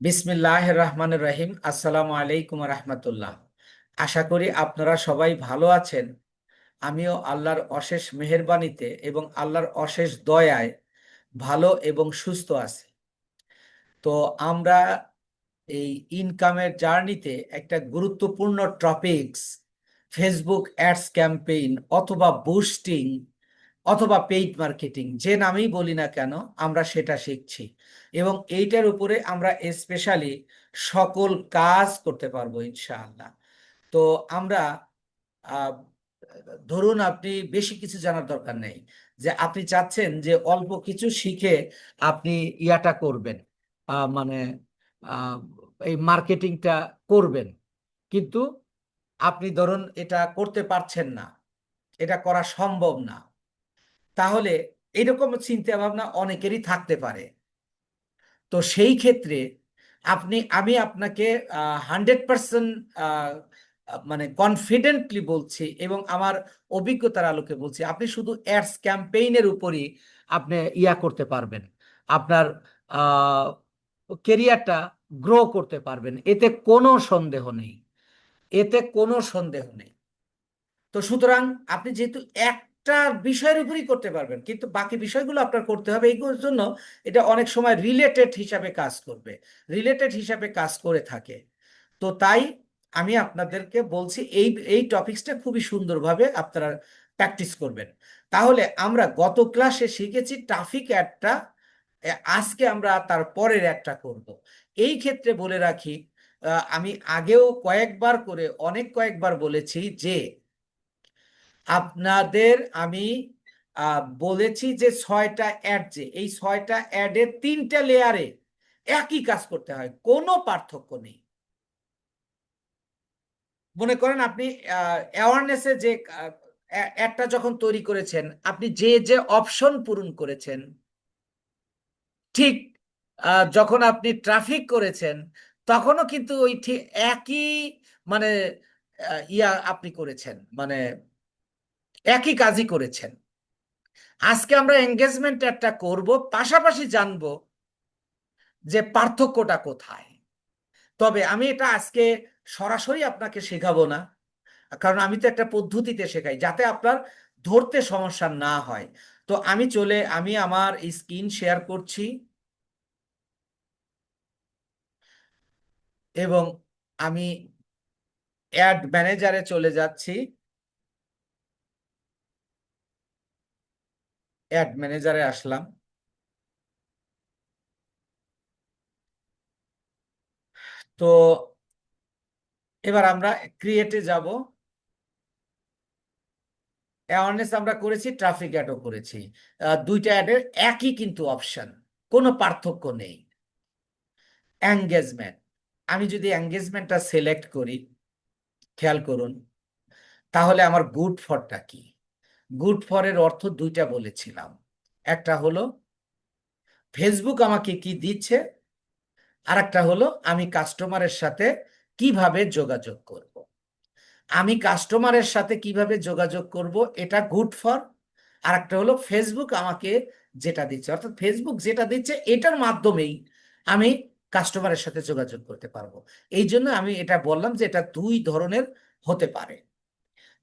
বিসমিল্লাহ রহমান রহিম। আসসালামু আলাইকুম রহমতুল্লাহ। আশা করি আপনারা সবাই ভালো আছেন। আমিও আল্লাহর অশেষ মেহেরবানিতে এবং আল্লাহর অশেষ দয়ায় ভালো এবং সুস্থ আছি। তো আমরা এই ইনকামের জার্নিতে একটা গুরুত্বপূর্ণ টপিকস, ফেসবুক অ্যাডস ক্যাম্পেইন অথবা বুস্টিং অথবা পেইড মার্কেটিং, যে নামেই বলি না কেন, আমরা সেটা শিখছি। এবং এইটার উপরে আমরা স্পেশালি সকল কাজ করতে পারব ইনশাআল্লাহ। তো আমরা ধরুন আপনি বেশি কিছু জানার দরকার নেই, যে আপনি চাচ্ছেন যে অল্প কিছু শিখে আপনি ইয়াটা করবেন মানে এই মার্কেটিংটা করবেন। কিন্তু আপনি ধরুন এটা করতে পারছেন না, এটা করা সম্ভব না, তাহলে এরকম চিন্তা ভাবনা অনেকেরই থাকতে পারে। তো সেই ক্ষেত্রে আপনি, আমি আপনাকে হান্ড্রেড পার্সেন্ট মানে কনফিডেন্টলি বলছি এবং আমার অভিজ্ঞতার আলোকে বলছি, আপনি শুধু অ্যাডস ক্যাম্পেইনের উপরই আপনি ইয়া করতে পারবেন। আপনার কেরিয়ারটা গ্রো করতে পারবেন। এতে কোনো সন্দেহ নেই। এতে কোনো সন্দেহ নেই। তো সুতরাং আপনি যেহেতু এক একটা বিষয়ের উপরই করতে পারবেন। কিন্তু বাকি বিষয়গুলো আপনার করতে হবে। এইগুলোর জন্য এটা অনেক সময় রিলেটেড হিসাবে কাজ করবে। রিলেটেড হিসাবে কাজ করে থাকে। তো তাই আমি আপনাদেরকে বলছি, এই এই টপিক্সটা খুবই সুন্দরভাবে আপনারা প্র্যাকটিস করবেন। তাহলে আমরা গত ক্লাসে শিখেছি ট্রাফিক অ্যাডটা আজকে আমরা তার পরের একটা করব। এই ক্ষেত্রে বলে রাখি আমি আগেও কয়েকবার করে, অনেক কয়েকবার বলেছি যে আপনাদের আমি বলেছি যে ছয়টা অ্যাড যে, এই ছয়টা অ্যাডের তিনটা লেয়ারে একই কাজ করতে হয়, কোনো পার্থক্য নেই। মনে করেন আপনি অ্যাওয়ারনেসে যে অ্যাডটা যখন তৈরি করেছেন, আপনি যে যে অপশন পূরণ করেছেন, ঠিক যখন আপনি ট্রাফিক করেছেন, তখনও কিন্তু ওই ঠিক একই মানে ইয়া আপনি করেছেন মানে একই কাজই করেছেন। আজকে আমরা এঙ্গেজমেন্ট একটা করব, পাশাপাশি জানব যে পার্থক্যটা কোথায়। তবে আমি এটা আজকে সরাসরি আপনাকে শেখাবো না, কারণ আমি তো একটা পদ্ধতিতে শেখাই, যাতে আপনার ধরতে সমস্যা না হয়। তো আমি চলে, আমি আমার স্ক্রিন শেয়ার করছি। এবং আমি অ্যাড ম্যানেজারে চলে যাচ্ছি। অ্যাড ম্যানেজারে আসলাম। তো এবার আমরা ক্রিয়েটে যাব। অ্যাওয়ারনেস আমরা করেছি ট্রাফিক অ্যাডও করেছি। দুইটা অ্যাডের একই কিন্তু অপশন কোনো পার্থক্য নেই। এঙ্গেজমেন্ট আমি যদি এঙ্গেজমেন্টটা সিলেক্ট করি, খেয়াল করুন, তাহলে আমার গুড ফরটা কি? গুড ফরের অর্থ দুইটা বলেছিলাম। একটা হলো ফেসবুক আমাকে কি দিচ্ছে? আর একটা হলো, আমি কাস্টমারের সাথে কীভাবে যোগাযোগ করব। আমি কাস্টমারের সাথে কীভাবে যোগাযোগ করব? এটা গুড ফর আর একটা হলো ফেসবুক আমাকে যেটা দিচ্ছে। অর্থাৎ ফেসবুক যেটা দিচ্ছে, এটার মাধ্যমেই আমি কাস্টমারের সাথে যোগাযোগ করতে পারব। এই জন্য আমি এটা বললাম যে এটা দুই ধরনের হতে পারে।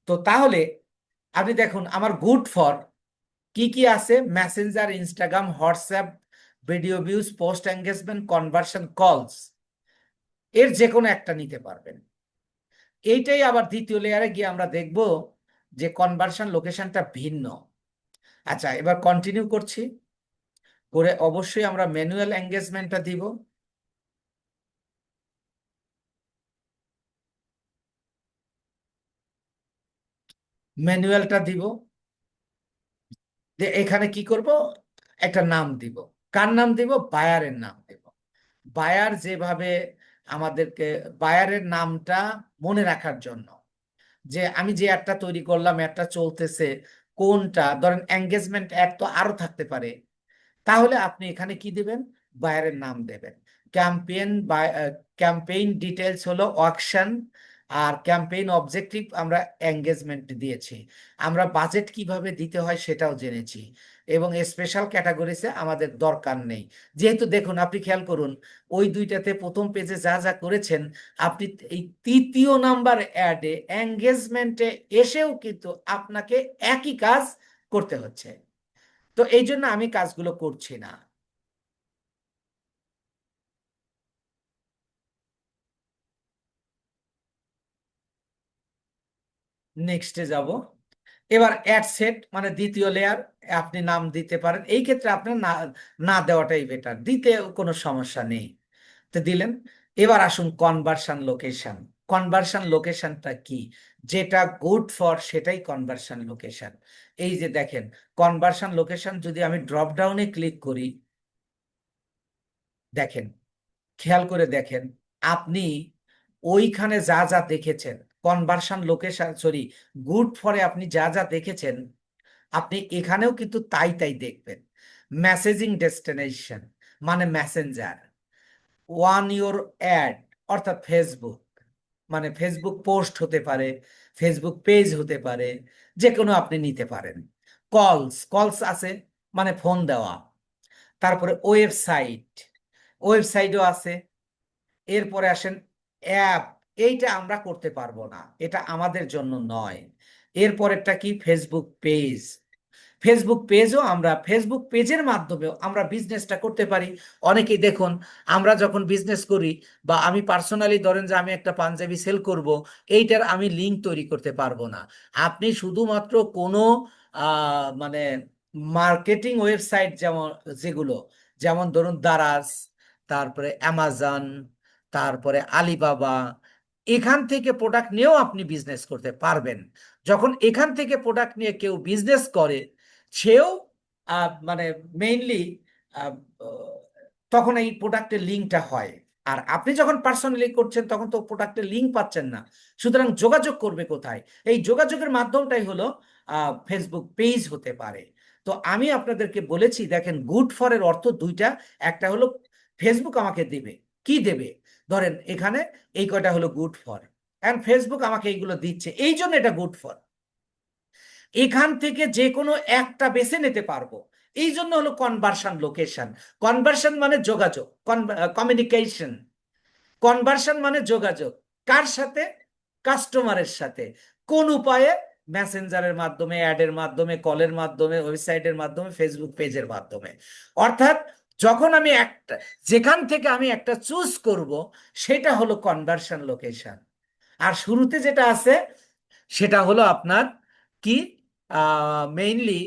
তো তাহলে আপনি দেখুন, আমার গুড ফর কি কি আছে? Messenger Instagram WhatsApp video views post engagement conversion calls এর যে কোনো একটা নিতে পারবেন। এইটাই আবার দ্বিতীয় লেয়ারে গিয়ে আমরা দেখব যে কনভার্সন লোকেশনটা ভিন্ন। আচ্ছা এবার কন্টিনিউ করছি। করে অবশ্যই আমরা ম্যানুয়াল এঙ্গেজমেন্টটা দিব। ম্যানুয়ালটা দিব। যে এখানে কি করব? একটা নাম দিব। কার নাম দিব? বায়ারের নাম দিব। বায়ার যেভাবে আমাদেরকে, বায়ারের নামটা মনে রাখার জন্য, যে আমি যে একটা তৈরি করলাম একটা চলতেছে, কোনটা? ধরেন এঙ্গেজমেন্ট অ্যাড তো আরও থাকতে পারে। তাহলে আপনি এখানে কি দিবেন? বায়ারের নাম দেবেন। ক্যাম্পেইন ক্যাম্পেইন ডিটেলস হলো অকশন আর ক্যাম্পেইন অবজেক্টিভ আমরা এঙ্গেজমেন্ট দিয়েছি। আমরা বাজেট কীভাবে দিতে হয় সেটাও জেনেছি এবং স্পেশাল ক্যাটাগরিসে আমাদের দরকার নেই। যেহেতু দেখুন, আপনি খেয়াল করুন, ওই দুইটাতে প্রথম পেজে যা যা করেছেন, আপনি এই তৃতীয় নাম্বার অ্যাডে এঙ্গেজমেন্টে এসেও কিন্তু আপনাকে একই কাজ করতে হচ্ছে। তো এই জন্য আমি কাজগুলো করছি না। নেক্সটে যাব। এবার অ্যাড সেট মানে দ্বিতীয় লেয়ার আপনি নাম দিতে পারেন। এই ক্ষেত্রে আপনার না না দেওয়াটাই বেটার দিতে কোনো সমস্যা নেই। তো দিলেন। এবার আসুন কনভার্সন লোকেশন কনভার্সন লোকেশনটা কি? যেটা গুড ফর সেটাই কনভার্সন লোকেশন এই যে দেখেন কনভার্সন লোকেশন যদি আমি ড্রপ ডাউনে ক্লিক করি, দেখেন, খেয়াল করে দেখেন, আপনি ওইখানে যা যা দেখেছেন কনভার্সন লোকেশন সরি গুড ফরে আপনি যা যা দেখেছেন, আপনি এখানেও কিন্তু তাই তাই দেখবেন। মেসেজিং ডেস্টিনেশন মানে মেসেঞ্জার ওয়ান ইওর অ্যাড অর্থাৎ ফেসবুক মানে ফেসবুক পোস্ট হতে পারে ফেসবুক পেজ হতে পারে যে কোনো আপনি নিতে পারেন। কলস কলস আছে মানে ফোন দেওয়া। তারপরে ওয়েবসাইট ওয়েবসাইটও আছে। এরপরে আসেন অ্যাপ এইটা আমরা করতে পারব না। এটা আমাদের জন্য নয়। এরপরেরটা কি? ফেসবুক পেজ ফেসবুক পেজও আমরা ফেসবুক পেজের মাধ্যমেও আমরা বিজনেসটা করতে পারি। অনেকেই দেখুন, আমরা যখন বিজনেস করি বা আমি পার্সোনালি ধরেন যে আমি একটা পাঞ্জাবি সেল করব, এইটার আমি লিঙ্ক তৈরি করতে পারব না। আপনি শুধুমাত্র কোনো মানে মার্কেটিং ওয়েবসাইট যেমন, যেগুলো, যেমন ধরুন দারাজ, তারপরে অ্যামাজন তারপরে আলিবাবা এখান থেকে প্রোডাক্ট নিয়েও আপনি বিজনেস করতে পারবেন। যখন এখান থেকে প্রোডাক্ট নিয়ে কেউ বিজনেস করে, সেও মানে মেইনলি তখন এই প্রোডাক্টের লিঙ্কটা হয়। আর আপনি যখন পার্সোনালি করছেন, তখন তো প্রোডাক্টের লিঙ্ক পাচ্ছেন না। সুতরাং যোগাযোগ করবে কোথায়? এই যোগাযোগের মাধ্যমটাই হলো ফেসবুক পেজ হতে পারে। তো আমি আপনাদেরকে বলেছি, দেখেন গুড ফরের অর্থ দুইটা। একটা হলো ফেসবুক আমাকে দেবে। কি দেবে? ধরেন এখানে এই কয়টা হলো গুড ফর অ্যান্ড ফেসবুক আমাকে এইগুলো দিচ্ছে। এই জন্য এটা গুড ফর এখান থেকে যে কোনো একটা বেছে নিতে পারব। এই জন্য হলো কনভার্সন লোকেশন কনভার্সন মানে যোগাযোগ। কমিউনিকেশন কনভার্সন মানে যোগাযোগ। কার সাথে? কাস্টমারের সাথে। কোন উপায়ে? মেসেঞ্জারের মাধ্যমে অ্যাডের মাধ্যমে কলের মাধ্যমে ওয়েবসাইটের মাধ্যমে ফেসবুক পেজের মাধ্যমে। অর্থাৎ যখন আমি একটা, যেখান থেকে আমি একটা চুজ করব, সেটা হলো কনভার্সন লোকেশন আর শুরুতে যেটা আছে, সেটা হলো আপনার কি? মেইনলি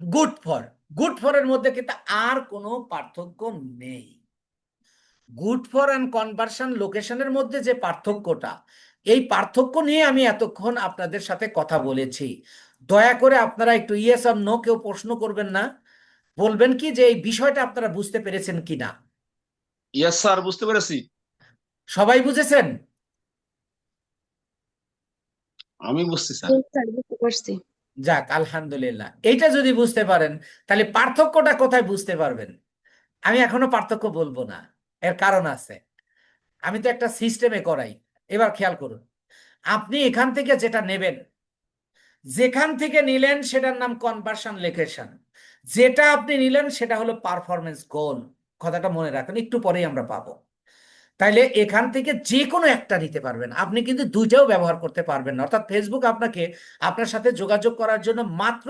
গুড ফর গুড ফরের মধ্যে কিন্তু আর কোনো পার্থক্য নেই। গুড ফর অ্যান্ড কনভার্সন লোকেশনের মধ্যে যে পার্থক্যটা, এই পার্থক্য নিয়ে আমি এতক্ষণ আপনাদের সাথে কথা বলেছি। দয়া করে আপনারা একটু ইয়েস আর নো কেউ প্রশ্ন করবেন না। বলবেন কি যে এই বিষয়টা আপনারা বুঝতে পেরেছেন কিনা? ইয়েস স্যার বুঝতে পেরেছি। সবাই বুঝেছেন? আমি বুঝছি স্যার যাক আলহামদুলিল্লাহ। এইটা যদি বুঝতে পারেন তাহলে পার্থক্যটা কোথায় বুঝতে পারবেন? আমি এখনও পার্থক্য বলব না এর কারণ আছে। আমি তো একটা সিস্টেমে করাই। এবার খেয়াল করুন আপনি এখান থেকে যেটা নেবেন যেখান থেকে নিলেন সেটার নাম কনভার্সন লোকেশন যেটা আপনি নিলেন সেটা হলো পারফরমেন্স গোল কথাটা মনে রাখেন, একটু পরেই আমরা পাবো। তাইলে এখান থেকে যে কোনো একটা নিতে পারবেন। আপনি কিন্তু দুইটাও ব্যবহার করতে পারবেন না। অর্থাৎ ফেসবুক আপনাকে আপনার সাথে যোগাযোগ করার জন্য মাত্র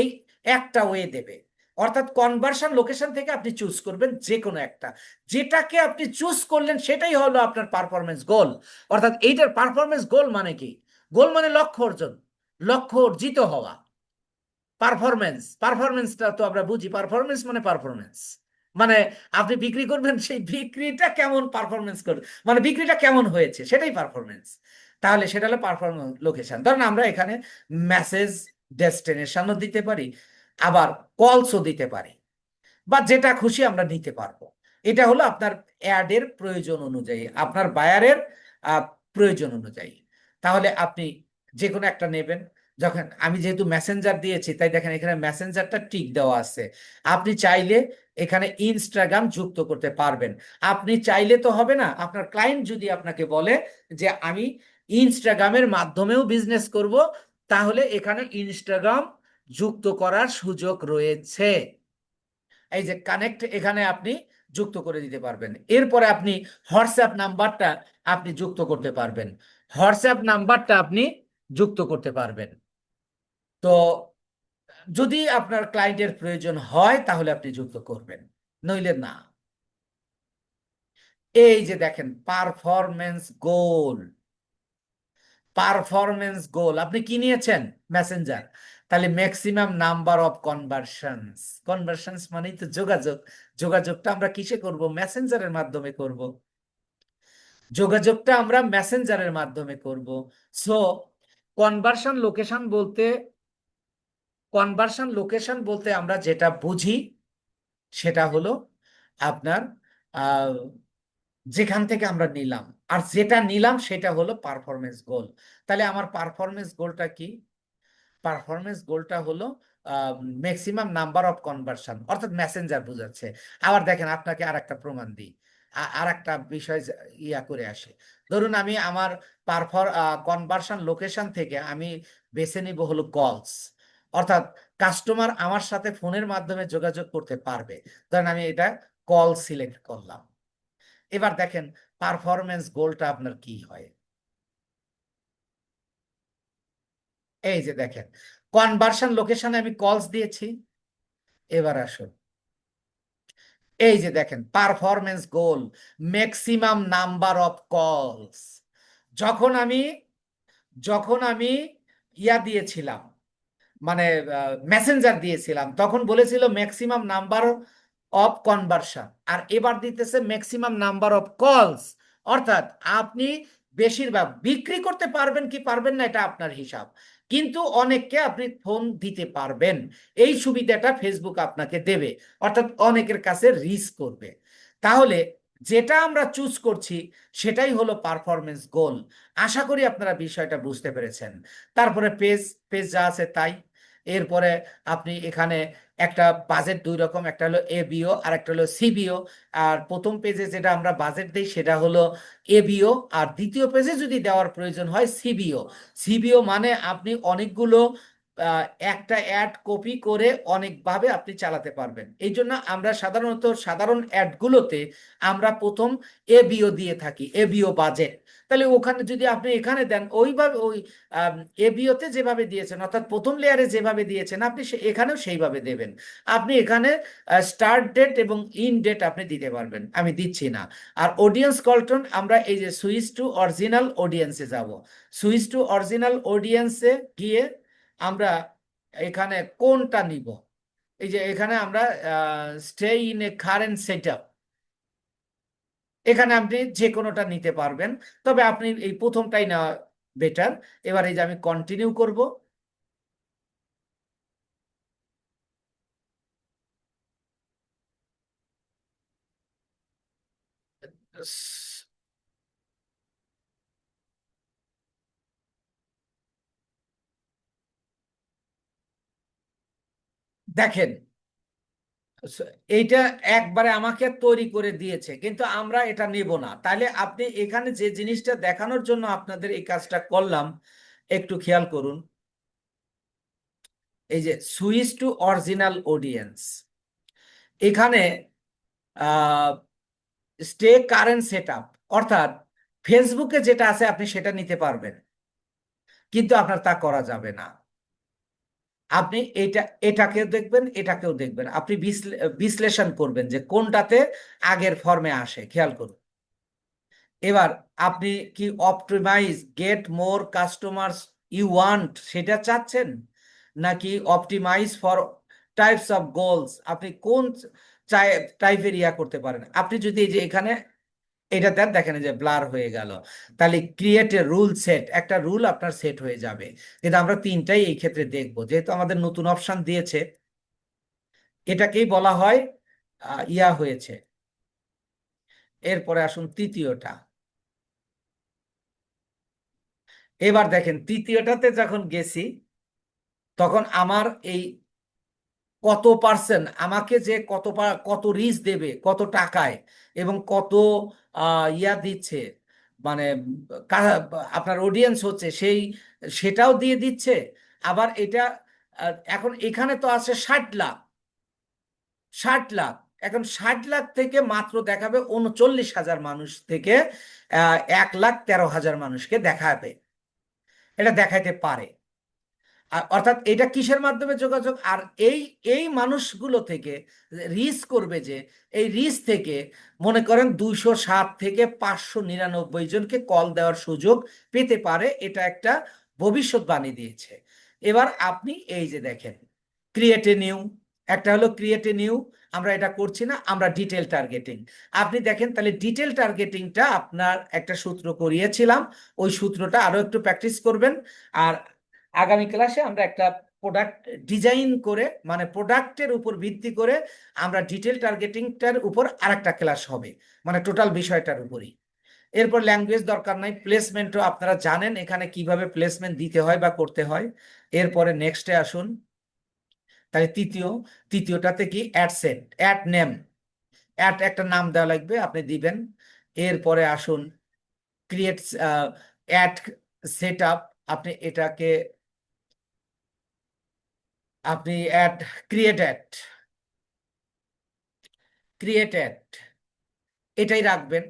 এই একটা ওয়ে দেবে। অর্থাৎ কনভার্সন লোকেশন থেকে আপনি চুজ করবেন যে কোনো একটা। যেটাকে আপনি চুজ করলেন সেটাই হলো আপনার পারফরমেন্স গোল অর্থাৎ এইটার পারফরমেন্স গোল মানে কি? গোল মানে লক্ষ্য অর্জন। লক্ষ্য অর্জিত হওয়া। পারফরমেন্স পারফরমেন্সটা তো আমরা বুঝি। পারফরমেন্স মানে পারফরমেন্স মানে আপনি বিক্রি করবেন, সেই বিক্রিটা কেমন পারফরমেন্স করবে? মানে বিক্রিটা কেমন হয়েছে? সেটাই পারফরমেন্স তাহলে সেটা হলো পারফরমেন্স লোকেশন ধরেন আমরা এখানে মেসেজ ডেস্টিনেশনও দিতে পারি, আবার কলসও দিতে পারি, বা যেটা খুশি আমরা নিতে পারব। এটা হলো আপনার অ্যাডের প্রয়োজন অনুযায়ী, আপনার বায়ারের প্রয়োজন অনুযায়ী। তাহলে আপনি যে কোনো একটা নেবেন। যখন আমি যেহেতু মেসেঞ্জার দিয়েছি, তাই দেখেন এখানে মেসেঞ্জারটা টিক দেওয়া আছে। আপনি চাইলে এখানে ইনস্টাগ্রাম যুক্ত করতে পারবেন। আপনি চাইলে তো হবে না, আপনার ক্লায়েন্ট যদি আপনাকে বলে যে, আমি ইনস্টাগ্রামের মাধ্যমেও বিজনেস করব তাহলে এখানে ইনস্টাগ্রাম যুক্ত করার সুযোগ রয়েছে। এই যে কানেক্ট এখানে আপনি যুক্ত করে দিতে পারবেন। এরপরে আপনি হোয়াটসঅ্যাপ নাম্বারটা আপনি যুক্ত করতে পারবেন। হোয়াটসঅ্যাপ নাম্বারটা আপনি যুক্ত করতে পারবেন। তো যদি আপনার ক্লায়েন্টের প্রয়োজন হয়, তাহলে আপনি যুক্ত করবেন। নইলে না। এই যে দেখেন পারফরমেন্স গোল পারফরমেন্স গোল আপনি কি নিয়েছেন? মেসেঞ্জার তাহলে maximum number of conversions conversions মানেই তো যোগাযোগ। যোগাযোগটা আমরা কিসে করব? মেসেঞ্জারের মাধ্যমে করব। যোগাযোগটা আমরা মেসেঞ্জারের মাধ্যমে করব। সো কনভার্সন লোকেশন বলতে কনভার্সন লোকেশন বলতে আমরা যেটা বুঝি, সেটা হলো আপনার যেখান থেকে আমরা নিলাম। আর যেটা নিলাম সেটা হলো পারফরমেন্স গোল তাহলে আমার পারফরমেন্স গোলটা কি? পারফরমেন্স গোলটা হলো ম্যাক্সিমাম নাম্বার অফ কনভার্সন অর্থাৎ মেসেঞ্জার বোঝাচ্ছে। আবার দেখেন আপনাকে আর একটা প্রমাণ দিই। আর একটা বিষয় ইয়া করে আসে। ধরুন আমি আমার পারফর কনভার্সন লোকেশন থেকে আমি বেছে নিব হলো কলস অর্থাৎ কাস্টমার আমার সাথে ফোনের মাধ্যমে যোগাযোগ করতে পারবে। ধরেন আমি এটা কল সিলেক্ট করলাম। এবার দেখেন পারফরমেন্স গোলটা আপনার কি হয়? এই যে দেখেন কনভার্সন লোকেশনে আমি কলস দিয়েছি। এবার আসুন। এই যে দেখেন performance goal maximum number of calls যখন আমি যখন আমি ইয়া দিয়েছিলাম মানে মেসেঞ্জার দিয়েছিলাম। তখন বলেছিল ম্যাক্সিমাম নাম্বার অফ কনভার্সন আর এবার দিতেছে ম্যাক্সিমাম নাম্বার অফ কলস অর্থাৎ আপনি বেশিরভাগ বিক্রি করতে পারবেন কি পারবেন না, এটা আপনার হিসাব। কিন্তু অনেককে আপনি ফোন দিতে পারবেন। এই সুবিধাটা ফেসবুক আপনাকে দেবে। অর্থাৎ অনেকের কাছে রিচ করবে। তাহলে যেটা আমরা চুজ করছি, সেটাই হলো পারফরমেন্স গোল আশা করি আপনারা বিষয়টা বুঝতে পেরেছেন। তারপরে পেজ পেজ যা আছে তাই। এরপরে আপনি এখানে একটা বাজেট দুই রকম, একটা হলো এবিও আর একটা হলো সিবিও আর প্রথম পেজে যেটা আমরা বাজেট দিই সেটা হলো এবিও আর দ্বিতীয় পেজে যদি দেওয়ার প্রয়োজন হয় সিবিও সিবিও মানে আপনি অনেকগুলো একটা অ্যাড কপি করে অনেকভাবে আপনি চালাতে পারবেন। এই জন্য আমরা সাধারণত সাধারণ অ্যাডগুলোতে আমরা প্রথম এবিও দিয়ে থাকি এবিও বাজেট তাহলে ওখানে যদি আপনি এখানে দেন, ওইভাবে ওই এবিওতে যেভাবে দিয়েছেন, অর্থাৎ প্রথম লেয়ারে যেভাবে দিয়েছেন, আপনি এখানেও সেইভাবে দেবেন। আপনি এখানে স্টার্ট ডেট এবং ইন ডেট আপনি দিতে পারবেন, আমি দিচ্ছি না। আর অডিয়েন্স কলটন আমরা এই যে সুইচ টু অরিজিনাল অডিয়েন্সে যাব। সুইচ টু অরিজিনাল অডিয়েন্সে গিয়ে আমরা এখানে কোনটা নিব? এই যে এখানে আমরা stay in a current setup এখানে আপনি যে কোনোটা নিতে পারবেন। তবে আপনি এই প্রথমটাই নেওয়া বেটার এবার এই যে আমি কন্টিনিউ করব। দেখেন এইটা একবারে আমাকে তৈরি করে দিয়েছে, কিন্তু আমরা এটা নেব না। তাহলে আপনি এখানে যে জিনিসটা দেখানোর জন্য আপনাদের এই কাজটা করলাম, একটু খেয়াল করুন। এই যে সুইচ টু অরিজিনাল অডিয়েন্স। এখানে স্টে কারেন্ট সেট আপ অর্থাৎ ফেসবুকে যেটা আছে আপনি সেটা নিতে পারবেন, কিন্তু আপনার তা করা যাবে না। আপনি এটা, এটাকেও দেখবেন এটাকেও দেখবেন। আপনি বিশ্লে- বিশ্লেষণ করবেন যে কোনটাতে আগের ফর্মে আসে, খেয়াল করুন। এবার আপনি কি optimise get more customers you want সেটা চাচ্ছেন? নাকি optimise for types of goals আপনি কোন টাইপের ইয়া করতে পারেন? আপনি যদি এই যে এখানে এটা দেন দেখেন যে ব্লার হয়ে গেল। তাহলে ক্রিয়েট এ রুল সেট একটা রুল আপনার সেট হয়ে যাবে। কিন্তু আমরা তিনটাই এই ক্ষেত্রে দেখব। যেহেতু আমাদের নতুন অপশন দিয়েছে, এটাকেই বলা হয় ইয়া হয়েছে। এরপরে আসুন তৃতীয়টা। এবার দেখেন তৃতীয়টাতে যখন গেছি, তখন আমার এই কত পার্সেন্ট আমাকে যে কত কত রিচ দেবে, কত টাকায় এবং কত ইয়া দিচ্ছে। মানে আপনার অডিয়েন্স হচ্ছে, সেই, সেটাও দিয়ে দিচ্ছে। আবার এটা এখন এখানে তো আছে ষাট লাখ। ষাট লাখ। এখন ষাট লাখ থেকে মাত্র দেখাবে উনচল্লিশ হাজার মানুষ থেকে এক লাখ তেরো হাজার মানুষকে দেখাবে। এটা দেখাইতে পারে। অর্থাৎ এটা কিসের মাধ্যমে যোগাযোগ? আর এই এই মানুষগুলো থেকে রিস করবে যে, এই রিস থেকে মনে করেন দুইশো সাত থেকে পাঁচশো নিরানব্বই জনকে কল দেওয়ার সুযোগ পেতে পারে, এটা একটা ভবিষ্যৎবাণী দিয়েছে। এবার আপনি এই যে দেখেন ক্রিয়েট নিউ একটা হলো ক্রিয়েট নিউ আমরা এটা করছি না, আমরা ডিটেল টার্গেটিং আপনি দেখেন তাহলে ডিটেল টার্গেটিংটা আপনার একটা সূত্র করিয়েছিলাম, ওই সূত্রটা আরও একটু প্র্যাকটিস করবেন। আর আগামী ক্লাসে আমরা একটা প্রোডাক্ট ডিজাইন করে মানে প্রোডাক্টের উপর ভিত্তি করে আমরা ডিটেল টার্গেটিংটার উপর আরেকটা ক্লাস হবে মানে টোটাল বিষয়টার উপরই। এরপর ল্যাঙ্গুয়েজ দরকার নাই প্লেসমেন্টও আপনারা জানেন এখানে কীভাবে প্লেসমেন্ট দিতে হয় বা করতে হয়। এরপরে নেক্সটে আসুন। তাহলে তৃতীয়, তৃতীয়টাতে কি? Ad set ad name ad একটা নাম দেওয়া লাগবে, আপনি দিবেন। এরপরে আসুন ক্রিয়েট অ্যাড সেট আপ আপনি এটাকে আপনি ad create ad create ad এটাই রাখবেন।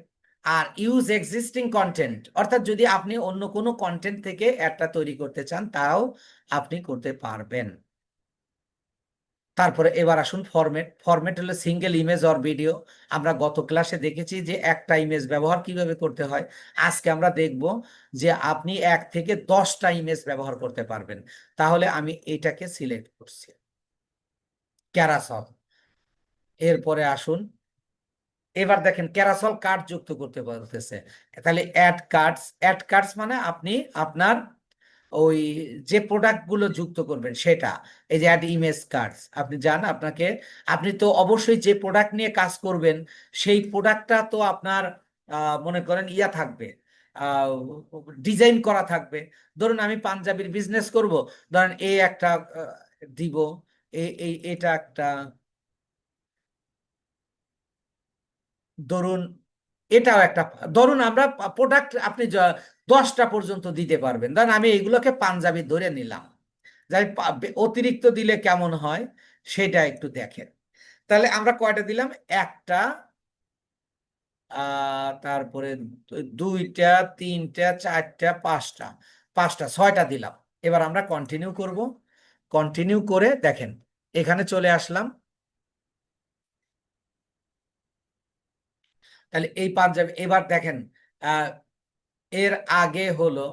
আর ইউজ এক্সিস্টিং কন্টেন্ট অর্থাৎ যদি আপনি অন্য কোনো কন্টেন্ট থেকে অ্যাডটা তৈরি করতে চান, তাও আপনি করতে পারবেন। তারপরে এবার আসুন ফরম্যাট ফরম্যাট হলো সিঙ্গেল ইমেজ অর ভিডিও আমরা গত ক্লাসে দেখেছি যে একটা ইমেজ ব্যবহার কীভাবে করতে হয়। আজকে আমরা দেখব যে আপনি এক থেকে দশটা ইমেজ ব্যবহার করতে পারবেন। তাহলে আমি এটাকে সিলেক্ট করছি। ক্যারাসল এরপরে আসুন। এবার দেখেন ক্যারাসল কার্ড যুক্ত করতে বলতেছে। তাহলে অ্যাড কার্ডস অ্যাড কার্ডস মানে আপনি আপনার ওই যে প্রোডাক্টগুলো যুক্ত করবেন সেটা। এই যে অ্যাড ইমেজ কার্ডস আপনি যান আপনাকে, আপনি তো অবশ্যই যে প্রোডাক্ট নিয়ে কাজ করবেন, সেই প্রোডাক্টটা তো আপনার মনে করেন ইয়া থাকবে ডিজাইন করা থাকবে। ধরুন আমি পাঞ্জাবির বিজনেস করব, ধরেন এই একটা দিব এই এটা একটা, ধরুন এটাও একটা, ধরুন আমরা প্রোডাক্ট আপনি দশটা পর্যন্ত দিতে পারবেন। ধরেন আমি এইগুলোকে পাঞ্জাবি ধরে নিলাম। যাই অতিরিক্ত দিলে কেমন হয় সেটা একটু দেখেন। তাহলে আমরা কয়টা দিলাম? একটা তারপরে দুইটা, তিনটা, চারটা, পাঁচটা। পাঁচটা, ছয়টা দিলাম। এবার আমরা কন্টিনিউ করব। কন্টিনিউ করে দেখেন, এখানে চলে আসলাম। তাহলে এই পাঞ্জাবি, এবার দেখেন এর আগে হলো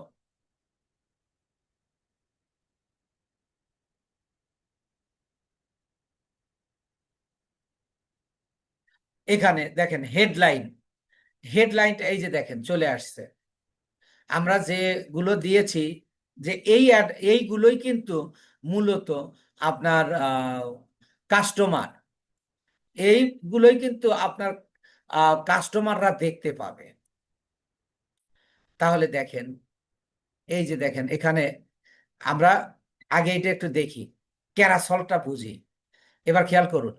এখানে দেখেন হেডলাইন, হেডলাইনটা এই যে দেখেন চলে আসছে। আমরা যেগুলো দিয়েছি, যে এই এইগুলোই কিন্তু মূলত আপনার কাস্টমার এইগুলোই কিন্তু আপনার কাস্টমাররা দেখতে পাবে। তাহলে দেখেন, এই যে দেখেন, এখানে আমরা আগে এটা একটু দেখি, ক্যারাসলটা বুঝি। এবার খেয়াল করুন,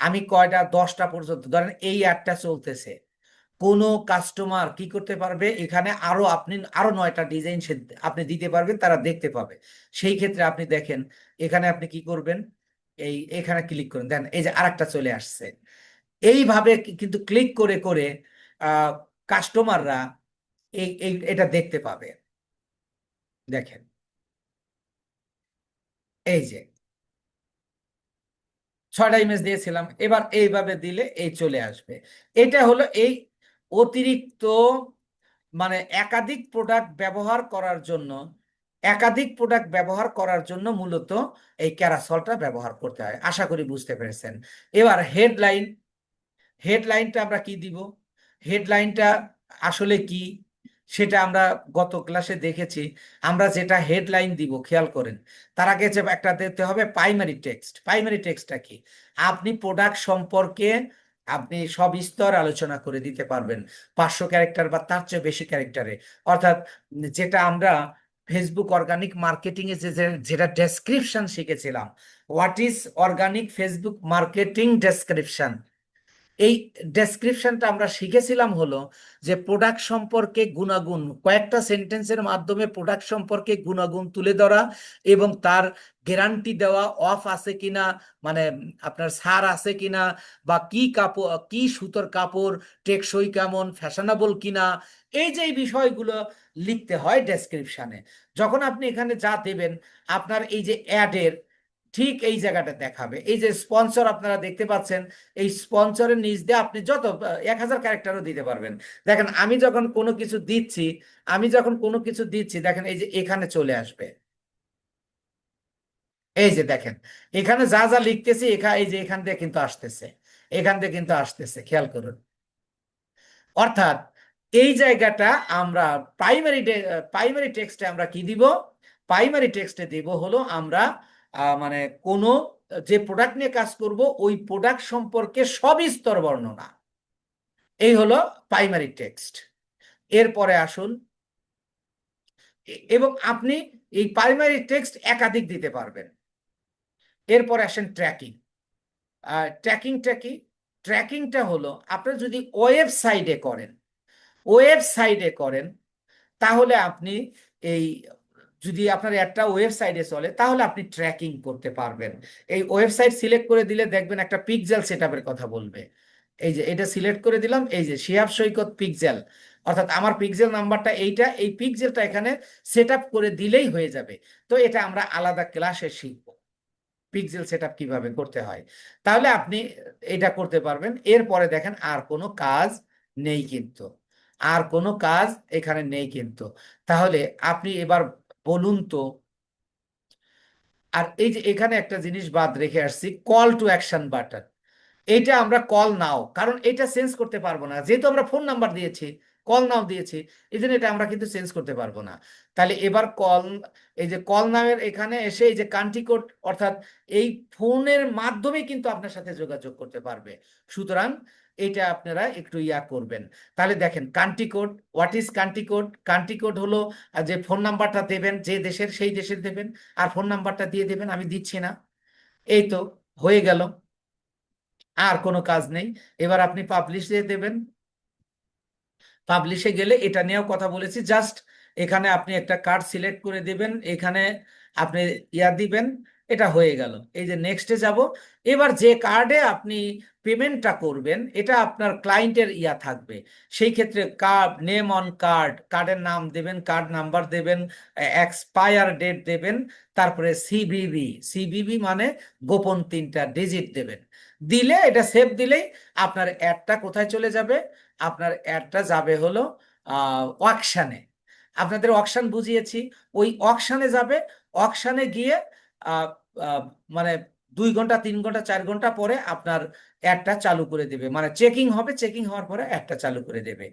আমি কয়টা, দশটা পর্যন্ত, ধরেন এই অ্যাডটা চলতেছে, কোনো কাস্টমার কি করতে পারবে? এখানে আরও আপনি, আরও নয়টা ডিজাইন আপনি দিতে পারবেন, তারা দেখতে পাবে। সেই ক্ষেত্রে আপনি দেখেন, এখানে আপনি কি করবেন? এই, এখানে ক্লিক করেন, দেন এই যে আরেকটা চলে আসছে। এইভাবে কিন্তু ক্লিক করে করে কাস্টমাররা এটা দেখতে পাবে। দেখেন। এই যে। ছয়টা ইমেজ দিয়েছিলাম, এবার এইভাবে দিলে এই চলে আসবে। এটা হলো এই অতিরিক্ত মানে একাধিক প্রোডাক্ট ব্যবহার করার জন্য, একাধিক প্রোডাক্ট ব্যবহার করার জন্য মূলত এই ক্যারাসলটা ব্যবহার করতে হয়। আশা করি বুঝতে পেরেছেন। এবার হেডলাইন হেডলাইনটা আমরা কি দিব? হেডলাইনটা আসলে কি? সেটা আমরা গত ক্লাসে দেখেছি। আমরা যেটা হেডলাইন দিব, খেয়াল করেন। তার আগে যে একটা দিতে হবে প্রাইমারি টেক্সট প্রাইমারি টেক্সটটা কি? আপনি প্রোডাক্ট সম্পর্কে আপনি সব স্তর আলোচনা করে দিতে পারবেন। পাঁচশো ক্যারেক্টার বা তার চেয়ে বেশি ক্যারেক্টারে অর্থাৎ যেটা আমরা ফেসবুক অর্গানিক মার্কেটিং এ যেটা ডেসক্রিপশন শিখেছিলাম। What is organic Facebook marketing description এই ডেসক্রিপশনটা আমরা শিখেছিলাম হলো যে প্রোডাক্ট সম্পর্কে গুণাগুণ, কয়েকটা সেন্টেন্সের মাধ্যমে প্রোডাক্ট সম্পর্কে গুণাগুণ তুলে ধরা এবং তার গ্যারান্টি দেওয়া অফ আছে কিনা মানে আপনার সার আছে কিনা বা কি কাপড় কি সুতোর কাপড়, টেকসই কেমন ফ্যাশনেবল কিনা, এই যে বিষয়গুলো লিখতে হয় ডেসক্রিপশানে যখন আপনি এখানে যা দেবেন, আপনার এই যে অ্যাডের ঠিক এই জায়গাটা দেখাবে। এই যে স্পন্সর আপনারা দেখতে পাচ্ছেন, এই স্পন্সরের নিচ দিয়ে আপনি যত এক হাজার ক্যারেক্টারও দিতে পারবেন। দেখেন, আমি যখন কোনো কিছু দিচ্ছি, আমি যখন কোনো কিছু দিচ্ছি, দেখেন, এই যে এখানে চলে আসবে। এই যে দেখেন, এখানে যা যা লিখতেছি এখানে এই যে এখান দিয়ে কিন্তু আসতেছে। এখান দিয়ে কিন্তু আসতেছে, খেয়াল করুন। অর্থাৎ, এই জায়গাটা আমরা প্রাইমারি প্রাইমারি টেক্সটে আমরা কি দিব? প্রাইমারি টেক্সটে দিব হলো আমরা মানে কোনো, যে প্রোডাক্ট নিয়ে কাজ করব, ওই প্রোডাক্ট সম্পর্কে সবিস্তর বর্ণনা। এই হলো প্রাইমারি টেক্সট এরপরে আসুন। এবং আপনি এই প্রাইমারি টেক্সট একাধিক দিতে পারবেন। এরপরে আসেন ট্র্যাকিং ট্র্যাকিংটা কি? ট্র্যাকিংটা হলো, আপনি যদি ওয়েবসাইটে করেন ওয়েবসাইটে করেন, তাহলে আপনি এই যদি আপনার একটা ওয়েবসাইটে চলে, তাহলে আপনি ট্র্যাকিং করতে পারবেন। এই ওয়েবসাইট সিলেক্ট করে দিলে দেখবেন একটা পিক্সেল সেটআপের কথা বলবে। এই যে এটা সিলেক্ট করে দিলাম, এই যে শিহাব সৈকত পিকজেল অর্থাৎ আমার পিক্সেল নাম্বারটা এইটা, এই পিক্সেলটা এখানে সেট করে দিলেই হয়ে যাবে। তো এটা আমরা আলাদা ক্লাসে শিখব। পিক্সেল সেটআপ কীভাবে করতে হয়। তাহলে আপনি এটা করতে পারবেন। এরপরে দেখেন আর কোনো কাজ নেই কিন্তু। আর কোনো কাজ এখানে নেই কিন্তু। তাহলে আপনি এবার বলুন তো। আর এই যে এখানে একটা জিনিস বাদ রেখে আসছি কল টু অ্যাকশন বাটন এইটা আমরা কল নাও কারণ এটা চেঞ্জ করতে পারব না। যেহেতু আমরা ফোন নাম্বার দিয়েছি কল নাও দিয়েছি, এই জন্য এটা আমরা কিন্তু চেঞ্জ করতে পারব না। তাহলে এবার কল এই যে কল নামের এখানে এসে এই যে কান্ট্রি কোড অর্থাৎ এই ফোনের মাধ্যমে কিন্তু আপনার সাথে যোগাযোগ করতে পারবে। সুতরাং এটা আপনারা একটু ইয়া করবেন। তাহলে দেখেন country code what is country code country code হলো যে ফোন নাম্বারটা দেবেন, যে দেশের সেই দেশের দেবেন, আর ফোন নাম্বারটা দিয়ে দেবেন, আমি দিচ্ছি না। এই তো, হয়ে গেল। আর কোনো কাজ নেই। এবার আপনি পাবলিশ দেবেন। পাবলিশে গেলে এটা নিয়েও কথা বলেছি জাস্ট এখানে আপনি একটা কার্ড সিলেক্ট করে দিবেন, এখানে আপনি ইয়া দিবেন এটা হয়ে গেল। এই যে নেক্সটে যাব। এবার যে কার্ডে আপনি পেমেন্টটা করবেন, এটা আপনার ক্লায়েন্টের ইয়া থাকবে। সেই ক্ষেত্রে কার্ড নেম অন কার্ড কার্ডের নাম দেবেন কার্ড নাম্বার দেবেন এক্সপায়ার ডেট দেবেন, তারপরে সিবিবি সিবিবি মানে গোপন তিনটা ডিজিট দেবেন। দিলে, এটা সেভ দিলেই আপনার অ্যাডটা কোথায় চলে যাবে? আপনার অ্যাডটা যাবে হলো অকশানে আপনাদের অকশান বুঝিয়েছি। ওই অকশানে যাবে। অকশানে গিয়ে মানে দুই ঘণ্টা, তিন ঘণ্টা, চার ঘণ্টা পরে আপনার অ্যাডটা চালু করে দেবে। মানে চেকিং হবে চেকিং হওয়ার পরে অ্যাডটা চালু করে দেবে।